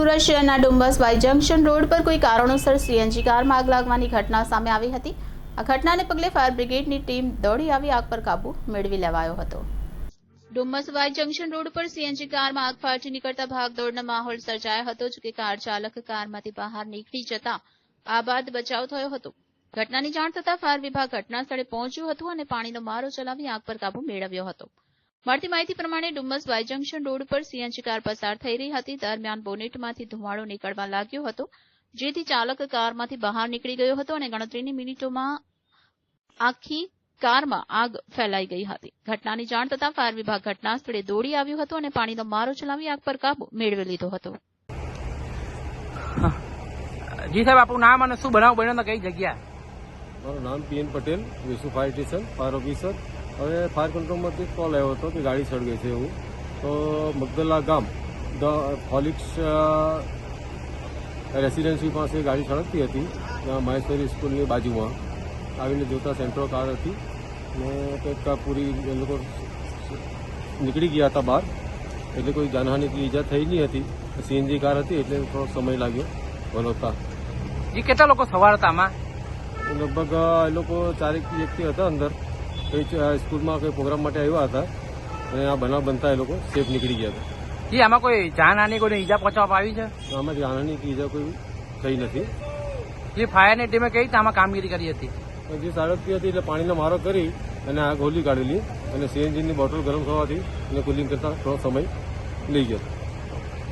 સુરત શહેરના Dumas Y junction road પર કોઈ કારણોસર સીએનજી કારમાં આગ લાગવાની ઘટના સામે આવી હતી. આ ઘટનાને પગલે ફાયર બ્રિગેડની ટીમ દોડી આવી આગ પર કાબુ મેળવી લેવાયો હતો. ડુમ્મસ વાય જંકશન રોડ પર સીએનજી કારમાં આગ ફાટી નીકળતા ભાગદોડનો માહોલ સર્જાયો હતો જોકે કાર ચાલક કારમાંથી બહાર નીકળી જતા આ બાદ બચાવ થયો હતો. ઘટનાની જાણ થતાં ફાયર વિભાગ ઘટના સ્થળે પહોંચ્યું હતું અને પાણીનો મારો ચલાવી આગ પર કાબુ મેળવ્યો હતો. મળતી માહિતી પ્રમાણે ડુમ્મસ વાય જંકશન રોડ પર સીએનજી કાર પસાર થઈ રહી હતી. દરમિયાન બોનેટમાંથી ધુમાડો નીકળવા લાગ્યો હતો જેથી ચાલક કારમાંથી બહાર નીકળી ગયો હતો અને ગણતરીની મિનિટોમાં આખી કારમાં આગ ફેલાઈ ગઈ હતી. ઘટનાની જાણ થતાં ફાયર વિભાગ ઘટના સ્થળે દોડી આવ્યું હતું અને પાણીનો મારો ચલાવી આગ પર કાબુ મેળવી લીધો હતો. જી સાહેબ આપણું નામ અને શું બનાવ બન્યો કઈ જગ્યા મારું નામ P N Patel Vesu fire station fire officer. હવે ફાયર કંટ્રોલમાંથી કોલ આવ્યો હતો કે ગાડી સળગે છે એવું. તો મગદલા ગામ ધ ફોલિક્સ રેસિડેન્સી પાસે ગાડી સળગતી હતી. ત્યાં મહેશ્વરી સ્કૂલની બાજુમાં. આવીને જોતા સેન્ટ્રો કાર હતી. ને કંઈક પૂરી એ લોકો નીકળી ગયા હતા બહાર. એટલે કોઈ જાનહાની કે ઈજા થઈ નહીં હતી. સીએનજી કાર હતી એટલે થોડો સમય લાગ્યો વલોતા. કેટલા લોકો સવાર હતા આમાં? લગભગ એ લોકો ચારેક વ્યક્તિ હતા અંદર. કઈ સ્કૂલમાં કોઈ પ્રોગ્રામ માટે આવ્યા હતા અને આ બનાવ બનતા એ લોકો સેફ નીકળી ગયા હતા. જી આમાં કોઈ જાનહાની કોઈ ઈજા પહોંચવામાં આવી છે? આમાં જાનહાની કે ઈજા કોઈ થઈ નથી. જે ફાયરની ટીમે કઈ રીતે આમાં કામગીરી કરી હતી? જે સળગતી હતી એટલે પાણીનો મારો કરી અને આ ગોલી કાઢેલી અને સીએનજીની બોટલ ગરમ થવાથી અને કુલિંગ કરતા થોડો સમય લઈ ગયો.